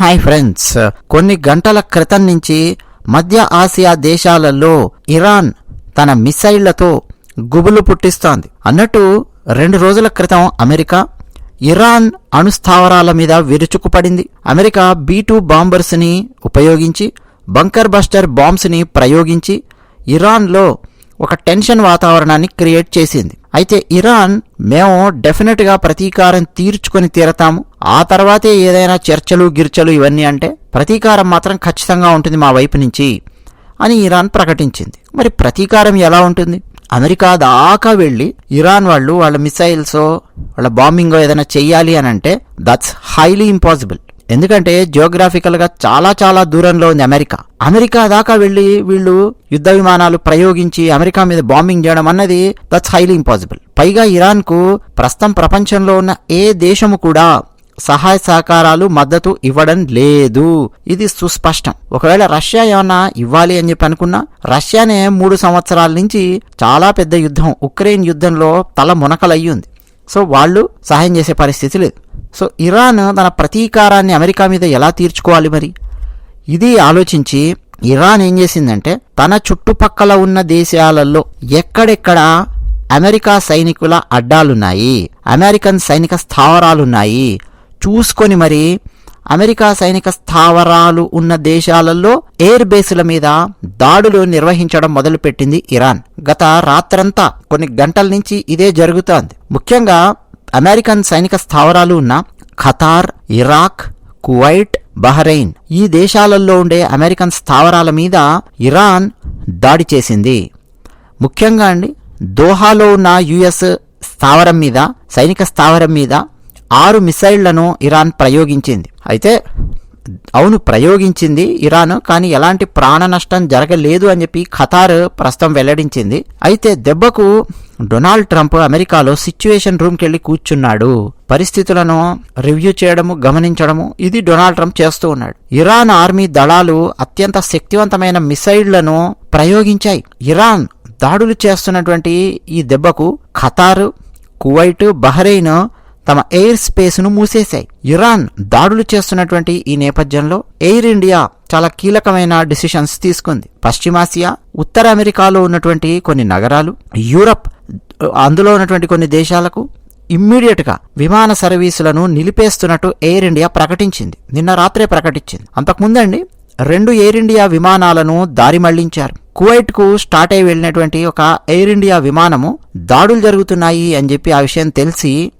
Hi friends కొన్ని గంటల క్రితం నుంచి మధ్య ఆసియా దేశాలలో ఇరాన్ తన మిసైళ్ళతో గుబులు పుట్టిస్తోంది. అన్నట్టు రెండు రోజుల క్రితం అమెరికా ఇరాన్ అణుస్థావరాల మీద విరుచుకుపడింది. అమెరికా బీ టూ బాంబర్స్ని ఉపయోగించి బంకర్ బస్టర్ బాంబ్స్ని ప్రయోగించి ఇరాన్లో ఒక టెన్షన్ వాతావరణాన్ని క్రియేట్ చేసింది. అయితే ఇరాన్ మేము డెఫినెట్గా ప్రతీకారం తీర్చుకొని తీరతాము. ఆ తర్వాతే ఏదైనా చర్చలు గిర్చలు ఇవన్నీ అంటే ప్రతీకారం మాత్రం ఖచ్చితంగా ఉంటుంది మా వైపు నుంచి అని ఇరాన్ ప్రకటించింది. మరి ప్రతీకారం ఎలా ఉంటుంది? అమెరికా దాకా వెళ్ళి ఇరాన్ వాళ్ళు వాళ్ళ మిసైల్సో వాళ్ళ బాంబింగ్ ఏదైనా చెయ్యాలి అని అంటే దట్స్ హైలీ ఇంపాసిబుల్ ఎందుకంటే జియోగ్రాఫికల్గా చాలా చాలా దూరంలో ఉంది అమెరికా. అమెరికా దాకా వెళ్ళి వీళ్ళు యుద్ధ విమానాలు ప్రయోగించి అమెరికా మీద బాంబింగ్ చేయడం అన్నది దట్స్ హైలీ ఇంపాసిబుల్ పైగా ఇరాన్కు ప్రస్తుతం ప్రపంచంలో ఉన్న ఏ దేశము కూడా సహాయ సహకారాలు మద్దతు ఇవ్వడం లేదు. ఇది సుస్పష్టం. ఒకవేళ రష్యా ఏమన్నా ఇవ్వాలి అని చెప్పి అనుకున్నా రష్యానే మూడు సంవత్సరాల నుంచి చాలా పెద్ద యుద్ధం ఉక్రెయిన్ యుద్ధంలో తల మునకలయ్యింది సో వాళ్ళు సహాయం చేసే పరిస్థితి లేదు. సో ఇరాన్ తన ప్రతీకారాన్ని అమెరికా మీద ఎలా తీర్చుకోవాలి మరి? ఇది ఆలోచించి ఇరాన్ ఏం చేసిందంటే తన చుట్టుపక్కల ఉన్న దేశాలలో ఎక్కడెక్కడ అమెరికా సైనికుల అడ్డాలున్నాయి అమెరికన్ సైనిక స్థావరాలున్నాయి చూసుకొని మరి అమెరికా సైనిక స్థావరాలు ఉన్న దేశాలలో ఎయిర్ బేస్ల మీద దాడులు నిర్వహించడం మొదలుపెట్టింది ఇరాన్. గత రాత్రంతా కొన్ని గంటల నుంచి ఇదే జరుగుతోంది. ముఖ్యంగా అమెరికన్ సైనిక స్థావరాలు ఉన్న ఖతార్ ఇరాక్ కువైట్ బహ్రెయిన్ ఈ దేశాలలో ఉండే అమెరికన్ స్థావరాల మీద ఇరాన్ దాడి చేసింది. ముఖ్యంగా అండి దోహాలో ఉన్న యుఎస్ స్థావరం మీద సైనిక స్థావరం మీద ఆరు మిసైళ్ళను ఇరాన్ ప్రయోగించింది. అయితే అవును ప్రయోగించింది ఇరాన్ కానీ ఎలాంటి ప్రాణ నష్టం జరగలేదు అని చెప్పి ఖతార్ ప్రస్తుతం వెల్లడించింది. అయితే దెబ్బకు డొనాల్డ్ ట్రంప్ అమెరికాలో సిచ్యువేషన్ రూమ్కి వెళ్ళి కూర్చున్నాడు. పరిస్థితులను రివ్యూ చేయడము గమనించడము ఇది డొనాల్డ్ ట్రంప్ చేస్తూ ఉన్నాడు. ఇరాన్ ఆర్మీ దళాలు అత్యంత శక్తివంతమైన మిసైళ్ళను ప్రయోగించాయి. ఇరాన్ దాడులు చేస్తున్నటువంటి ఈ దెబ్బకు ఖతార్ కువైట్ బహ్రెయిన్ తమ ఎయిర్ స్పేస్ను మూసేశాయి. ఇరాన్ దాడులు చేస్తున్నటువంటి ఈ నేపథ్యంలో ఎయిర్ ఇండియా చాలా కీలకమైన డిసిషన్స్ తీసుకుంది. పశ్చిమాసియా ఉత్తర అమెరికాలో ఉన్నటువంటి కొన్ని నగరాలు యూరప్ అందులో ఉన్నటువంటి కొన్ని దేశాలకు ఇమ్మీడియట్గా విమాన సర్వీసులను నిలిపేస్తున్నట్టు ఎయిర్ ఇండియా ప్రకటించింది. నిన్న రాత్రే ప్రకటించింది. అంతకుముందండి రెండు ఎయిర్ ఇండియా విమానాలను దారి మళ్ళించారు. కువైట్కు స్టార్ట్ అయి వెళ్ళినటువంటి ఒక ఎయిర్ ఇండియా విమానము దాడులు జరుగుతున్నాయి అని చెప్పి ఆ విషయం తెలిసి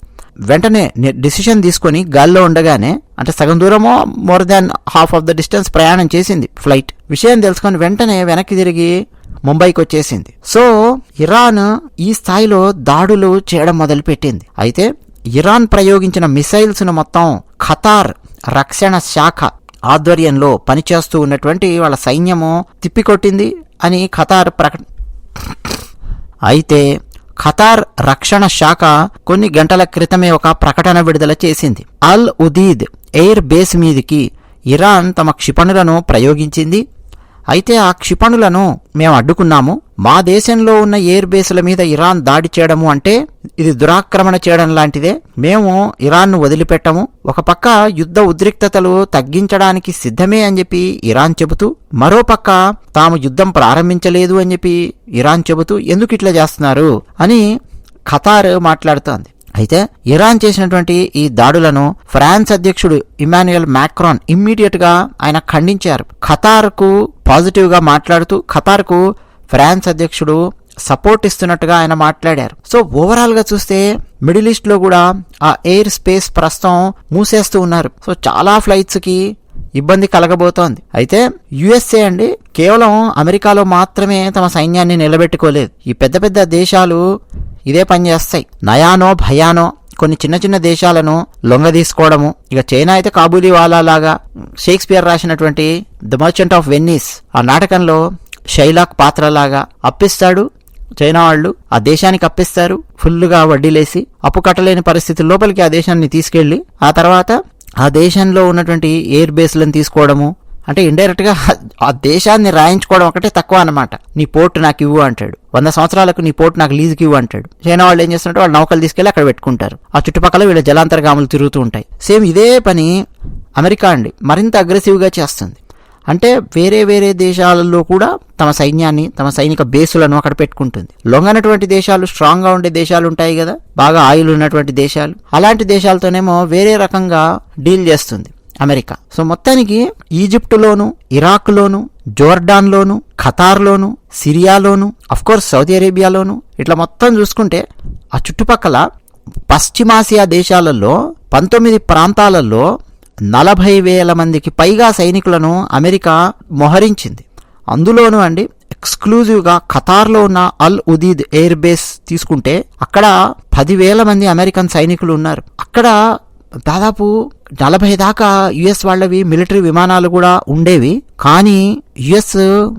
వెంటనే డిసిషన్ తీసుకొని గాల్లో ఉండగానే అంటే సగం దూరమో more than half of the distance ప్రయాణం చేసింది ఫ్లైట్ విషయం తెలుసుకొని వెంటనే వెనక్కి తిరిగి ముంబైకి వచ్చేసింది. సో ఇరాన్ ఈ స్థాయిలో దాడులు చేయడం మొదలుపెట్టింది. అయితే ఇరాన్ ప్రయోగించిన మిసైల్స్ను మొత్తం ఖతార్ రక్షణ శాఖ ఆధ్వర్యంలో పనిచేస్తూ ఉన్నటువంటి వాళ్ళ సైన్యము తిప్పికొట్టింది అని ఖతార్ ప్రకట అయితే ఖతార్ రక్షణ శాఖ కొన్ని గంటల క్రితమే ఒక ప్రకటన విడుదల చేసింది. అల్ ఉదీద్ ఎయిర్ బేస్ మీదికి ఇరాన్ తమ క్షిపణులను ప్రయోగించింది. అయితే ఆ క్షిపణులను మేము అడ్డుకున్నాము. మా దేశంలో ఉన్న ఎయిర్ బేస్ల మీద ఇరాన్ దాడి చేయడము అంటే ఇది దురాక్రమణ చేయడం లాంటిదే. మేము ఇరాన్ను వదిలిపెట్టము. ఒక పక్క యుద్ధ ఉద్రిక్తతలు తగ్గించడానికి సిద్ధమే అని చెప్పి ఇరాన్ చెబుతూ మరో పక్క తాము యుద్ధం ప్రారంభించలేదు అని చెప్పి ఇరాన్ చెబుతూ ఎందుకు ఇట్లా చేస్తున్నారు అని ఖతార్ మాట్లాడుతోంది. అయితే ఇరాన్ చేసినటువంటి ఈ దాడులను ఫ్రాన్స్ అధ్యక్షుడు ఇమాన్యుయల్ మ్యాక్రాన్ ఇమ్మీడియట్గా ఆయన ఖండించారు. ఖతార్కు పాజిటివ్గా పాజిటివ్గా మాట్లాడుతూ ఖతార్కు ఫ్రాన్స్ అధ్యక్షుడు సపోర్ట్ ఇస్తున్నట్టుగా ఆయన మాట్లాడారు. సో ఓవరాల్గా చూస్తే మిడిల్ ఈస్ట్లో కూడా ఆ ఎయిర్ స్పేస్ ప్రస్తుతం మూసేస్తూ ఉన్నారు. సో చాలా ఫ్లైట్స్కి ఇబ్బంది కలగబోతోంది. అయితే యుఎస్ఏ అండి కేవలం అమెరికాలో మాత్రమే తమ సైన్యాన్ని నిలబెట్టుకోలేదు. ఈ పెద్ద పెద్ద దేశాలు ఇదే పని చేస్తాయి. నయానో భయానో కొన్ని చిన్న చిన్న దేశాలను లొంగదీసుకోవడము. ఇక చైనా అయితే కాబూలీ లాగా షేక్స్పియర్ రాసినటువంటి ద మర్చెంట్ ఆఫ్ వెన్నీస్ ఆ నాటకంలో షైలాక్ పాత్రలాగా అప్పిస్తాడు. చైనా వాళ్ళు ఆ దేశానికి అప్పిస్తారు. ఫుల్గా వడ్డీలేసి అప్పు కట్టలేని పరిస్థితి లోపలికి ఆ దేశాన్ని తీసుకెళ్ళి ఆ తర్వాత ఆ దేశంలో ఉన్నటువంటి ఎయిర్ బేస్లను తీసుకోవడము అంటే ఇండైరెక్ట్గా ఆ దేశాన్ని రాయించుకోవడం ఒకటే తక్కువ అన్నమాట. నీ పోర్ట్ నాకు ఇవ్వు అంటాడు. వంద సంవత్సరాలకు నీ పోర్ట్ నాకు లీజుకి ఇవ్వు అంటాడు. చైనా వాళ్ళు ఏం చేస్తున్నట్టు వాళ్ళు నౌకలు తీసుకెళ్ళి అక్కడ పెట్టుకుంటారు. ఆ చుట్టుపక్కల వీళ్ళ జలాంతర్గాములు తిరుగుతూ ఉంటాయి. సేమ్ ఇదే పని అమెరికా అండి. మరింత అగ్రెసివ్గా చేస్తుంది. అంటే వేరే వేరే దేశాలలో కూడా తమ సైన్యాన్ని తమ సైనిక బేసులను అక్కడ పెట్టుకుంటుంది. లొంగనటువంటి దేశాలు స్ట్రాంగ్గా ఉండే దేశాలు ఉంటాయి కదా. బాగా ఆయిల్ ఉన్నటువంటి దేశాలు. అలాంటి దేశాలతోనేమో వేరే రకంగా డీల్ చేస్తుంది. అమెరికా. సో మొత్తానికి ఈజిప్టులోను ఇరాక్లోను జోర్డాన్లోను ఖతార్లోను సిరియాలోను కోర్స్ సౌదీ అరేబియాలోను ఇట్లా మొత్తం చూసుకుంటే ఆ చుట్టుపక్కల పశ్చిమాసియా దేశాలలో పంతొమ్మిది ప్రాంతాలలో నలభై వేల మందికి పైగా సైనికులను అమెరికా మోహరించింది. అందులోనూ అండి ఎక్స్క్లూజివ్గా ఖతార్లో ఉన్న అల్ ఉదీద్ ఎయిర్ బేస్ తీసుకుంటే అక్కడ పదివేల మంది అమెరికన్ సైనికులు ఉన్నారు. అక్కడ దాదాపు నలభై దాకా యుఎస్ వాళ్ళవి మిలిటరీ విమానాలు కూడా ఉండేవి. కానీ యుఎస్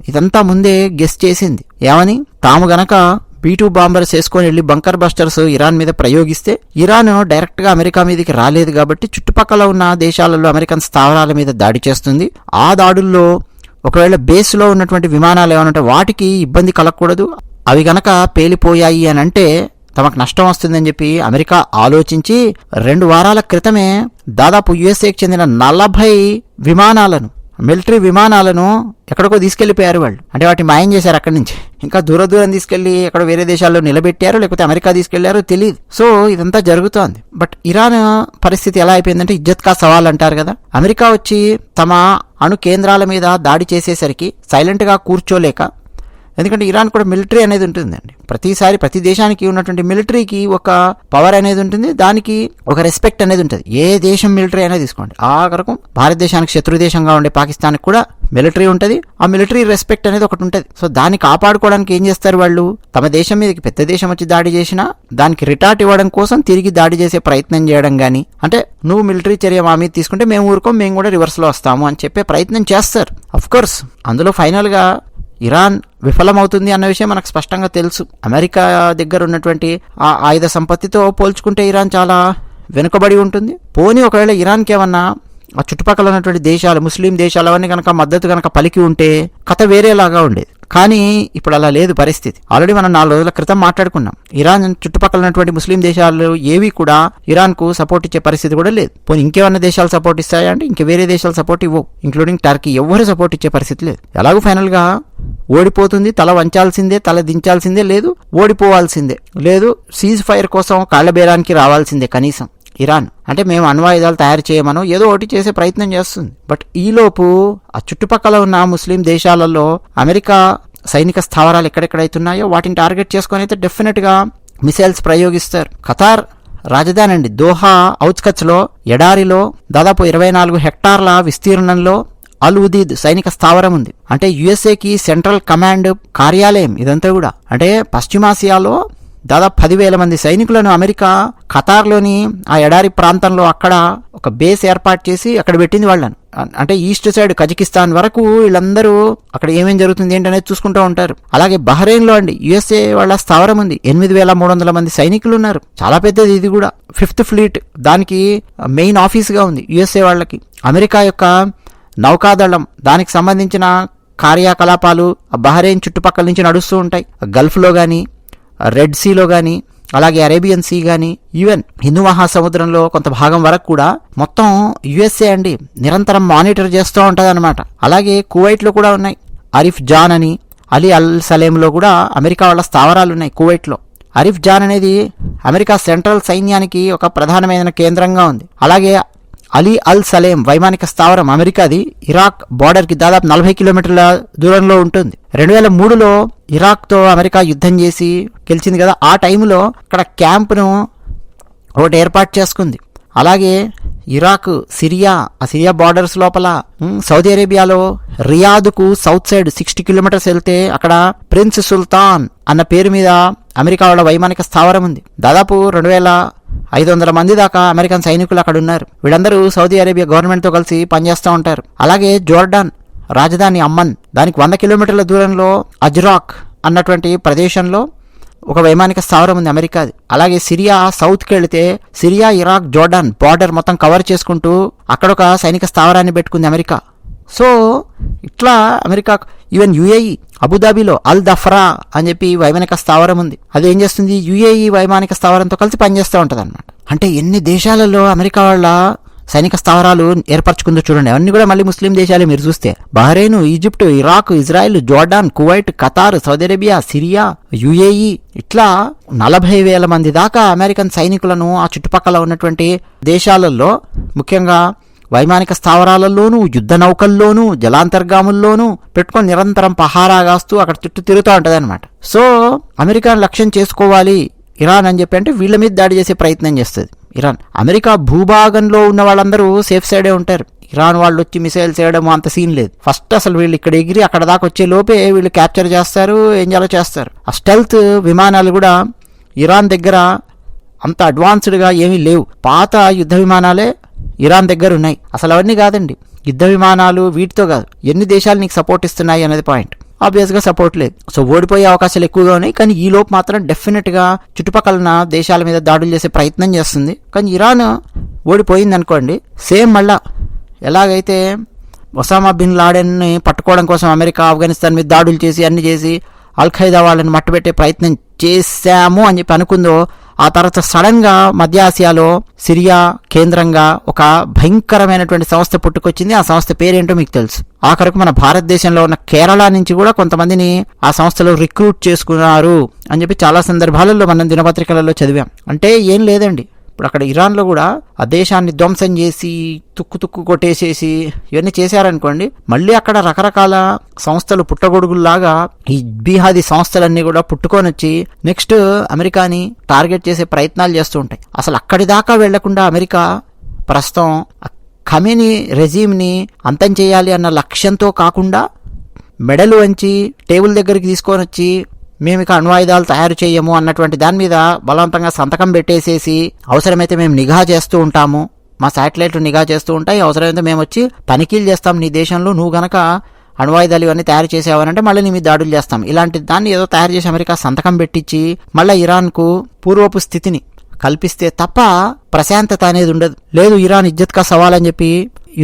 ఇదంతా ముందే గెస్ చేసింది. ఏమని? తాము గనక బీ టూ బాంబర్స్ వేసుకొని వెళ్ళి బంకర్ బస్టర్స్ ఇరాన్ మీద ప్రయోగిస్తే ఇరాన్ డైరెక్ట్గా అమెరికా మీదకి రాలేదు కాబట్టి చుట్టుపక్కల ఉన్న దేశాలలో అమెరికన్ స్థావరాల మీద దాడి చేస్తుంది. ఆ దాడుల్లో ఒకవేళ బేస్లో ఉన్నటువంటి విమానాలు ఏమైనా ఉంటే వాటికి ఇబ్బంది కలగకూడదు. అవి గనక పేలిపోయాయి అని అంటే తమకు నష్టం వస్తుందని చెప్పి అమెరికా ఆలోచించి రెండు వారాల క్రితమే దాదాపు యుఎస్ఏకి చెందిన నలభై విమానాలను మిలిటరీ విమానాలను ఎక్కడికో తీసుకెళ్ళిపోయారు వాళ్ళు. అంటే వాటిని మాయం చేశారు అక్కడి నుంచి. ఇంకా దూర దూరం తీసుకెళ్ళి ఎక్కడ వేరే దేశాల్లో నిలబెట్టారు లేకపోతే అమెరికా తీసుకెళ్ళారో తెలియదు సో ఇదంతా జరుగుతోంది. బట్ ఇరాన్ పరిస్థితి ఎలా అయిపోయిందంటే ఇజ్జత్ కా సవాల్ అంటారు కదా. అమెరికా వచ్చి తమ అణు కేంద్రాల మీద దాడి చేసేసరికి సైలెంట్గా కూర్చోలేక ఎందుకంటే ఇరాన్ కూడా మిలిటరీ అనేది ఉంటుందండి. ప్రతిసారి ప్రతి దేశానికి ఉన్నటువంటి మిలిటరీకి ఒక పవర్ అనేది ఉంటుంది. దానికి ఒక రెస్పెక్ట్ అనేది ఉంటుంది. ఏ దేశం మిలిటరీ అనేది తీసుకోండి. ఆ రకం భారతదేశానికి శత్రు దేశంగా ఉండే పాకిస్తాన్కి కూడా మిలిటరీ ఉంటుంది. ఆ మిలిటరీ రెస్పెక్ట్ అనేది ఒకటి ఉంటుంది. సో దాన్ని కాపాడుకోవడానికి ఏం చేస్తారు వాళ్ళు? తమ దేశం మీదకి పెద్ద దేశం వచ్చి దాడి చేసినా దానికి రిటార్ట్ ఇవ్వడం కోసం తిరిగి దాడి చేసే ప్రయత్నం చేయడం కానీ అంటే నువ్వు మిలిటరీ చర్య మా మీద తీసుకుంటే మేము ఊరుకోం మేము కూడా రివర్స్లో వస్తాము అని చెప్పే ప్రయత్నం చేస్తారు. అఫ్ కోర్స్ అందులో ఫైనల్గా ఇరాన్ విఫలమవుతుంది అన్న విషయం మనకు స్పష్టంగా తెలుసు. అమెరికా దగ్గర ఉన్నటువంటి ఆ ఆయుధ సంపత్తితో పోల్చుకుంటే ఇరాన్ చాలా వెనుకబడి ఉంటుంది. పోనీ ఒకవేళ ఇరాన్కి ఏమన్నా ఆ చుట్టుపక్కల ఉన్నటువంటి దేశాలు ముస్లిం దేశాలు అవన్నీ కనుక మద్దతు కనుక పలికి ఉంటే కథ వేరేలాగా ఉండేది. కానీ ఇప్పుడు అలా లేదు పరిస్థితి. ఆల్రెడీ మనం నాలుగు రోజుల క్రితం మాట్లాడుకున్నాం. ఇరాన్ చుట్టుపక్కల ఉన్నటువంటి ముస్లిం దేశాలు ఏవి కూడా ఇరాన్కు సపోర్ట్ ఇచ్చే పరిస్థితి కూడా లేదు. పోనీ ఇంకేమన్నా దేశాలు సపోర్ట్ ఇస్తాయా అంటే ఇంక వేరే దేశాలు సపోర్ట్ ఇవ్వవు. ఇంక్లూడింగ్ టర్కీ ఎవ్వరు సపోర్ట్ ఇచ్చే పరిస్థితి లేదు. ఎలాగో ఫైనల్గా ఓడిపోతుంది తల వంచాల్సిందే తల దించాల్సిందే లేదు ఓడిపోవాల్సిందే లేదు సీజ్ ఫైర్ కోసం కాళ్ళబేరానికి రావాల్సిందే కనీసం. ఇరాన్. అంటే మేము అణ్వాయుధాలు తయారు చేయమను ఏదో ఒకటి చేసే ప్రయత్నం చేస్తుంది. బట్ ఈలోపు ఆ చుట్టుపక్కల ఉన్న ముస్లిం దేశాలలో అమెరికా సైనిక స్థావరాలు ఎక్కడెక్కడైతున్నాయో వాటిని టార్గెట్ చేసుకొని అయితే డెఫినెట్గా మిసైల్స్ ప్రయోగిస్తారు. ఖతార్ రాజధాని అండి. దోహా ఔత్కచ్లో ఎడారిలో దాదాపు ఇరవై నాలుగు హెక్టార్ల విస్తీర్ణంలో అల్ ఉదీద్ సైనిక స్థావరం ఉంది. అంటే యుఎస్ఏకి సెంట్రల్ కమాండ్ కార్యాలయం ఇదంతా కూడా. అంటే పశ్చిమాసియాలో దాదాపు పదివేల మంది సైనికులను అమెరికా ఖతార్లోని ఆ ఎడారి ప్రాంతంలో అక్కడ ఒక బేస్ ఏర్పాటు చేసి అక్కడ పెట్టింది వాళ్ళని. అంటే ఈస్ట్ సైడ్ కజకిస్తాన్ వరకు వీళ్ళందరూ అక్కడ ఏమేం జరుగుతుంది ఏంటనేది చూసుకుంటూ ఉంటారు. అలాగే బహ్రెయిన్లో అండి యుఎస్ఏ వాళ్ళ స్థావరం ఉంది. ఎనిమిది వేల మూడు వందల మంది సైనికులు ఉన్నారు. చాలా పెద్దది ఇది కూడా. ఫిఫ్త్ ఫ్లీట్ దానికి మెయిన్ ఆఫీస్గా ఉంది యుఎస్ఏ వాళ్ళకి. అమెరికా యొక్క నౌకాదళం దానికి సంబంధించిన కార్యకలాపాలు ఆ బహ్రెయిన్ చుట్టుపక్కల నుంచి నడుస్తూ ఉంటాయి. ఆ గల్ఫ్లో కానీ రెడ్ సీలో కానీ అలాగే అరేబియన్ సీ కానీ ఈవెన్ హిందూ మహాసముద్రంలో కొంత భాగం వరకు కూడా మొత్తం యుఎస్ఏ అండి నిరంతరం మానిటర్ చేస్తూ ఉంటుంది అనమాట అలాగే కువైట్లో కూడా ఉన్నాయి. అరిఫ్ జాన్ అని అలీ అల్ సలేంలో కూడా అమెరికా వాళ్ళ స్థావరాలు ఉన్నాయి కువైట్లో. అరిఫ్ జాన్ అనేది అమెరికా సెంట్రల్ సైన్యానికి ఒక ప్రధానమైన కేంద్రంగా ఉంది. అలాగే అలీ అల్ సలేం వైమానిక స్థావరం అమెరికాది ఇరాక్ బార్డర్కి దాదాపు నలభై కిలోమీటర్ల దూరంలో ఉంటుంది. రెండు వేల మూడులో ఇరాక్తో అమెరికా యుద్ధం చేసి గెలిచింది కదా ఆ టైంలో అక్కడ క్యాంప్ను ఒకటి ఏర్పాటు చేసుకుంది. అలాగే ఇరాక్ సిరియా ఆ సిరియా బార్డర్స్ లోపల సౌదీ అరేబియాలో రియాద్కు సౌత్ సైడ్ సిక్స్టీ కిలోమీటర్స్ వెళ్తే అక్కడ ప్రిన్స్ సుల్తాన్ అన్న పేరు మీద అమెరికా వాళ్ళ వైమానిక స్థావరం ఉంది. దాదాపు రెండు వేల ఐదు వందల మంది దాకా అమెరికన్ సైనికులు అక్కడ ఉన్నారు వీళ్ళందరూ సౌదీ అరేబియా గవర్నమెంట్తో కలిసి పనిచేస్తూ ఉంటారు. అలాగే జోర్డాన్ రాజధాని అమ్మన్ దానికి వంద కిలోమీటర్ల దూరంలో అజ్రాక్ అన్నటువంటి ప్రదేశంలో ఒక వైమానిక స్థావరం ఉంది అమెరికాది. అలాగే సిరియా సౌత్కి వెళితే సిరియా ఇరాక్ జోర్డాన్ బార్డర్ మొత్తం కవర్ చేసుకుంటూ అక్కడ ఒక సైనిక స్థావరాన్ని పెట్టుకుంది అమెరికా. సో ఇట్లా అమెరికా ఈవెన్ యుఏఈ అబుదాబిలో అల్ దఫ్రా అని చెప్పి వైమానిక స్థావరం ఉంది. అది ఏం చేస్తుంది? యుఏఈ వైమానిక స్థావరంతో కలిసి పనిచేస్తూ ఉంటుంది అనమాట అంటే ఎన్ని దేశాలలో అమెరికా వాళ్ళ సైనిక స్థావరాలు ఏర్పరచుకుందో చూడండి. అవన్నీ కూడా మళ్ళీ ముస్లిం దేశాలే మీరు చూస్తే. Bahrain Egypt Iraq Israel Jordan Kuwait Qatar Saudi Arabia Syria UAE ఇట్లా నలభై వేల మంది దాకా అమెరికన్ సైనికులను ఆ చుట్టుపక్కల ఉన్నటువంటి దేశాలలో ముఖ్యంగా వైమానిక స్థావరాలలోనూ యుద్ధ నౌకల్లోనూ జలాంతర్గాముల్లోనూ పెట్టుకొని నిరంతరం పహారాగాస్తూ అక్కడ చుట్టూ తిరుగుతూ ఉంటుంది అనమాట సో అమెరికాను లక్ష్యం చేసుకోవాలి ఇరాన్ అని చెప్పి అంటే వీళ్ళ మీద దాడి చేసే ప్రయత్నం చేస్తుంది ఇరాన్. అమెరికా భూభాగంలో ఉన్న వాళ్ళందరూ సేఫ్ సైడే ఉంటారు. ఇరాన్ వాళ్ళు వచ్చి మిసైల్స్ వేయడం అంత సీన్ లేదు. ఫస్ట్ అసలు వీళ్ళు ఇక్కడ ఎగిరి అక్కడ దాకా వచ్చే లోపే వీళ్ళు క్యాప్చర్ చేస్తారు ఏం చేయాలో చేస్తారు. ఆ స్టెల్త్ విమానాలు కూడా ఇరాన్ దగ్గర అంత అడ్వాన్స్డ్గా ఏమీ లేవు. పాత యుద్ధ విమానాలే ఇరాన్ దగ్గర ఉన్నాయి. అసలు అవన్నీ కాదండి. యుద్ధ విమానాలు వీటితో కాదు. ఎన్ని దేశాలు నీకు సపోర్ట్ ఇస్తున్నాయి అనేది పాయింట్ ఆబ్వియస్గా సపోర్ట్ లేదు. సో ఓడిపోయే అవకాశాలు ఎక్కువగా ఉన్నాయి. కానీ ఈ లోపు మాత్రం డెఫినెట్గా చుట్టుపక్కల దేశాల మీద దాడులు చేసే ప్రయత్నం చేస్తుంది. కానీ ఇరాన్ ఓడిపోయింది అనుకోండి. సేమ్ మళ్ళా ఎలాగైతే ఒసామా బిన్ లాడెన్ని పట్టుకోవడం కోసం అమెరికా ఆఫ్ఘనిస్తాన్ మీద దాడులు చేసి అన్ని చేసి అల్ ఖైదా వాళ్ళని మట్టుబెట్టే ప్రయత్నం చేశాము అని చెప్పి అనుకుందో ఆ తర్వాత సడన్గా మధ్య ఆసియాలో సిరియా కేంద్రంగా ఒక భయంకరమైనటువంటి సంస్థ పుట్టుకొచ్చింది. ఆ సంస్థ పేరేంటో మీకు తెలుసు. ఆఖరకు మన భారతదేశంలో ఉన్న కేరళ నుంచి కూడా కొంతమందిని ఆ సంస్థలో రిక్రూట్ చేసుకున్నారు అని చెప్పి చాలా సందర్భాలలో మనం దినపత్రికలలో చదివాం. అంటే ఏం లేదండి. ఇప్పుడు అక్కడ ఇరాన్లో కూడా ఆ దేశాన్ని ధ్వంసం చేసి తుక్కు తుక్కు కొట్టేసేసి ఇవన్నీ చేశారనుకోండి మళ్ళీ అక్కడ రకరకాల సంస్థలు పుట్టగొడుగుల్లాగా ఈ బీహాదీ సంస్థలన్నీ కూడా పుట్టుకొని వచ్చి నెక్స్ట్ అమెరికాని టార్గెట్ చేసే ప్రయత్నాలు చేస్తూ ఉంటాయి. అసలు అక్కడి దాకా వెళ్ళకుండా అమెరికా ప్రస్తుతం కమిని రెజీమ్ని అంతం చేయాలి అన్న లక్ష్యంతో కాకుండా మెడలు వంచి టేబుల్ దగ్గరికి తీసుకొని వచ్చి మేము ఇక అణ్వాయుధాలు తయారు చేయము అన్నటువంటి దాని మీద బలవంతంగా సంతకం పెట్టేసేసి అవసరమైతే మేము నిఘా చేస్తూ ఉంటాము. మా శాటిలైట్లు నిఘా చేస్తూ ఉంటాయి. అవసరమైతే మేము వచ్చి తనిఖీలు చేస్తాం. నీ దేశంలో నువ్వు గనక అణ్వాయుధాలు ఇవన్నీ తయారు చేసేవారంటే మళ్ళీ నీ మీద దాడులు చేస్తాం. ఇలాంటి దాన్ని ఏదో తయారు చేసి అమెరికా సంతకం పెట్టించి మళ్ళీ ఇరాన్కు పూర్వపు స్థితిని కల్పిస్తే తప్ప ప్రశాంతత అనేది ఉండదు. లేదు ఇరాన్ ఇజ్జత్ కా సవాల్ అని చెప్పి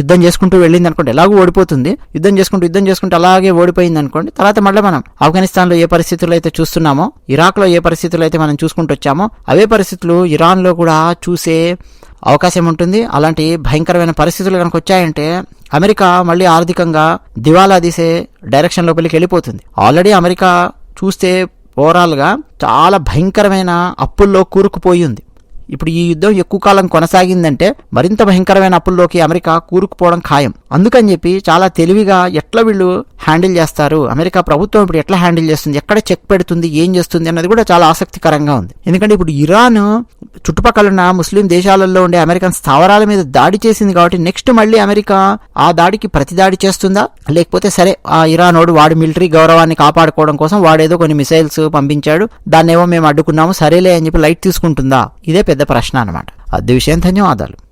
యుద్ధం చేసుకుంటూ వెళ్ళింది అనుకోండి ఎలాగో ఓడిపోతుంది. యుద్ధం చేసుకుంటూ యుద్ధం చేసుకుంటూ అలాగే ఓడిపోయింది అనుకోండి తర్వాత మళ్ళీ మనం ఆఫ్ఘనిస్తాన్లో ఏ పరిస్థితులు అయితే చూస్తున్నామో ఇరాక్లో ఏ పరిస్థితులు అయితే మనం చూసుకుంటూ వచ్చామో అవే పరిస్థితులు ఇరాన్లో కూడా చూసే అవకాశం ఉంటుంది. అలాంటి భయంకరమైన పరిస్థితులు కనుక వచ్చాయంటే అమెరికా మళ్ళీ ఆర్థికంగా దివాలా తీసే డైరెక్షన్ లోపలికి వెళ్ళిపోతుంది. ఆల్రెడీ అమెరికా చూస్తే ఓవరాల్గా చాలా భయంకరమైన అప్పుల్లో కూరుకుపోయి ఉంది. ఇప్పుడు ఈ యుద్ధం ఎక్కువ కాలం కొనసాగిందంటే మరింత భయంకరమైన అప్పుల్లోకి అమెరికా కూరుకుపోవడం ఖాయం. అందుకని చెప్పి చాలా తెలివిగా ఎట్లా వీళ్ళు హ్యాండిల్ చేస్తారు? అమెరికా ప్రభుత్వం ఇప్పుడు ఎట్లా హ్యాండిల్ చేస్తుంది? ఎక్కడ చెక్ పెడుతుంది? ఏం చేస్తుంది? అన్నది కూడా చాలా ఆసక్తికరంగా ఉంది. ఎందుకంటే ఇప్పుడు ఇరాన్ చుట్టుపక్కల ఉన్న ముస్లిం దేశాలలో ఉండే అమెరికన్ స్థావరాల మీద దాడి చేసింది కాబట్టి నెక్స్ట్ మళ్ళీ అమెరికా ఆ దాడికి ప్రతి దాడి చేస్తుందా? లేకపోతే సరే ఆ ఇరానోడు వాడి మిలిటరీ గౌరవాన్ని కాపాడుకోవడం కోసం వాడేదో కొన్ని మిసైల్స్ పంపించాడు. దాన్నేమో మేము అడ్డుకున్నాము సరేలే అని చెప్పి లైట్ తీసుకుంటుందా? ఇదే పెద్ద ప్రశ్న అనమాట అది విషయం ధన్యవాదాలు.